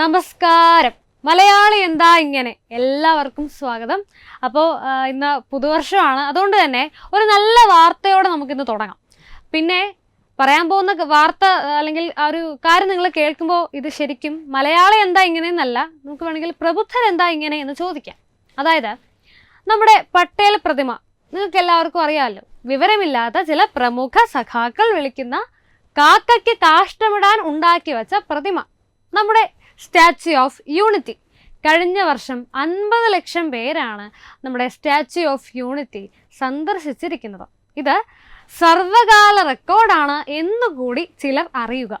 നമസ്കാരം. മലയാളി എന്താ ഇങ്ങനെ? എല്ലാവർക്കും സ്വാഗതം. അപ്പോൾ ഇന്ന് പുതുവർഷമാണ്. അതുകൊണ്ട് തന്നെ ഒരു നല്ല വാർത്തയോടെ നമുക്കിന്ന് തുടങ്ങാം. പിന്നെ പറയാൻ പോകുന്ന വാർത്ത അല്ലെങ്കിൽ ആ ഒരു കാര്യം നിങ്ങൾ കേൾക്കുമ്പോൾ ഇത് ശരിക്കും മലയാളി എന്താ ഇങ്ങനെ എന്നല്ല നമുക്ക് വേണമെങ്കിൽ പ്രബുദ്ധർ എന്താ ഇങ്ങനെ എന്ന് ചോദിക്കാം. അതായത് നമ്മുടെ പട്ടേൽ പ്രതിമ നിങ്ങൾക്ക് എല്ലാവർക്കും അറിയാമല്ലോ വിവരമില്ലാത്ത ചില പ്രമുഖ സഖാക്കൾ വിളിക്കുന്ന കാക്കയ്ക്ക് കാഷ്ടമിടാൻ ഉണ്ടാക്കി വെച്ച പ്രതിമ. നമ്മുടെ സ്റ്റാച്യു ഓഫ് യൂണിറ്റി. കഴിഞ്ഞ വർഷം അൻപത് ലക്ഷം പേരാണ് നമ്മുടെ സ്റ്റാച്യു ഓഫ് യൂണിറ്റി സന്ദർശിച്ചിരിക്കുന്നത്. ഇത് സർവകാല റെക്കോർഡാണ് എന്നുകൂടി ചിലർ അറിയുക.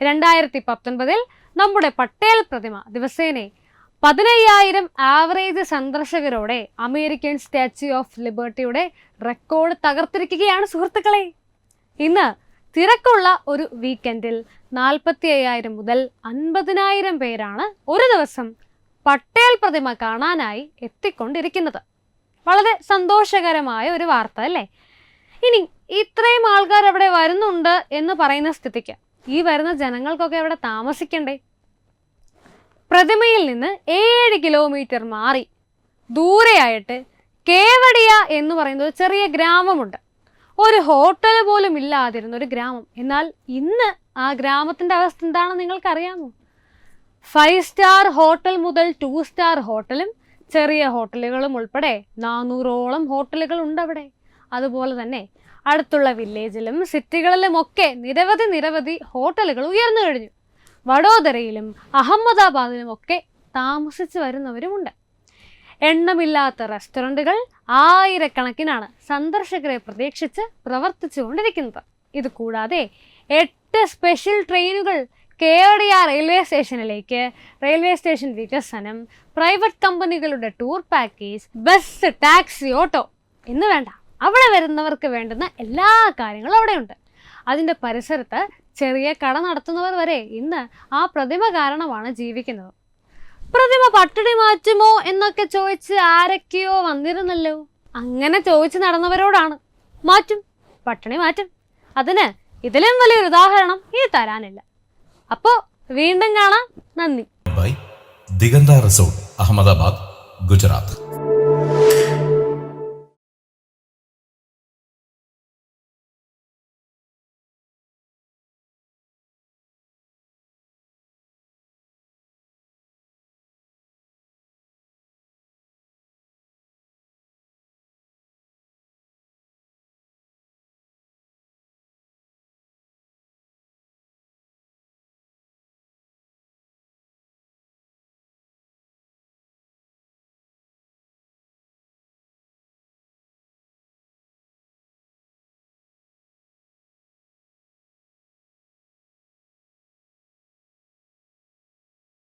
രണ്ടായിരത്തി പത്തൊൻപതിൽ നമ്മുടെ പട്ടേൽ പ്രതിമ ദിവസേനെ പതിനയ്യായിരം ആവറേജ് സന്ദർശകരോടെ അമേരിക്കൻ സ്റ്റാച്യു ഓഫ് ലിബർട്ടിയുടെ റെക്കോർഡ് തകർത്തിരിക്കുകയാണ് സുഹൃത്തുക്കളെ. ഇന്ന് തിരക്കുള്ള ഒരു വീക്കെൻഡിൽ നാൽപ്പത്തി അയ്യായിരം മുതൽ അൻപതിനായിരം പേരാണ് ഒരു ദിവസം പട്ടേൽ പ്രതിമ കാണാനായി എത്തിക്കൊണ്ടിരിക്കുന്നത്. വളരെ സന്തോഷകരമായ ഒരു വാർത്ത അല്ലേ? ഇനി ഇത്രയും ആൾക്കാർ അവിടെ വരുന്നുണ്ട് എന്ന് പറയുന്ന സ്ഥിതിക്ക് ഈ വരുന്ന ജനങ്ങൾക്കൊക്കെ അവിടെ താമസിക്കണ്ടേ? പ്രതിമയിൽ നിന്ന് ഏഴ് കിലോമീറ്റർ മാറി ദൂരെയായിട്ട് കേവടിയ എന്ന് പറയുന്ന ഒരു ചെറിയ ഗ്രാമമുണ്ട്. ഒരു ഹോട്ടൽ പോലും ഇല്ലാതിരുന്ന ഒരു ഗ്രാമം. എന്നാൽ ഇന്ന് ആ ഗ്രാമത്തിന്റെ അവസ്ഥ എന്താണെന്ന് നിങ്ങൾക്കറിയാമോ? ഫൈവ് സ്റ്റാർ ഹോട്ടൽ മുതൽ ടു സ്റ്റാർ ഹോട്ടലും ചെറിയ ഹോട്ടലുകളും ഉൾപ്പെടെ നാനൂറോളം ഹോട്ടലുകൾ ഉണ്ട് അവിടെ. അതുപോലെ തന്നെ അടുത്തുള്ള വില്ലേജിലും സിറ്റികളിലും ഒക്കെ നിരവധി നിരവധി ഹോട്ടലുകൾ ഉയർന്നു കഴിഞ്ഞു. വഡോദരയിലും അഹമ്മദാബാദിലും ഒക്കെ താമസിച്ചു വരുന്നവരുമുണ്ട്. എണ്ണമില്ലാത്ത റെസ്റ്റോറന്റുകൾ ആയിരക്കണക്കിനാണ് സന്ദർശകരെ പ്രതീക്ഷിച്ച് പ്രവർത്തിച്ചുകൊണ്ടിരിക്കുന്നത്. ഇത് കൂടാതെ എട്ട് സ്പെഷ്യൽ ട്രെയിനുകൾ കേവടിയ റെയിൽവേ സ്റ്റേഷനിലേക്ക് റെയിൽവേ സ്റ്റേഷൻ വികസനം പ്രൈവറ്റ് കമ്പനികളുടെ tour package bus taxi auto എന്ന് വേണ്ട. അവിടെ വരുന്നവർക്ക് വേണ്ടുന്ന എല്ലാ കാര്യങ്ങളും അവിടെയുണ്ട്. അതിന്റെ പരിസരത്ത് ചെറിയ കട നടത്തുന്നവർ വരെ ഇന്ന് ആ പ്രതിമ കാരണമാണ് ജീവിക്കുന്നത്. പ്രതിമ പട്ടിണി മാറ്റുമോ എന്നൊക്കെ ചോദിച്ച് ആരൊക്കെയോ വന്നിരുന്നല്ലോ. അങ്ങനെ ചോദിച്ചു നടന്നവരോടാണ്. മാറ്റും പട്ടിണി മാറ്റും. അതിന് ഇതിലും വലിയൊരു ഉദാഹരണം ഈ തരാനില്ല. അപ്പോ വീണ്ടും കാണാം. നന്ദി. Bye Diganta resort Ahmedabad Gujarat.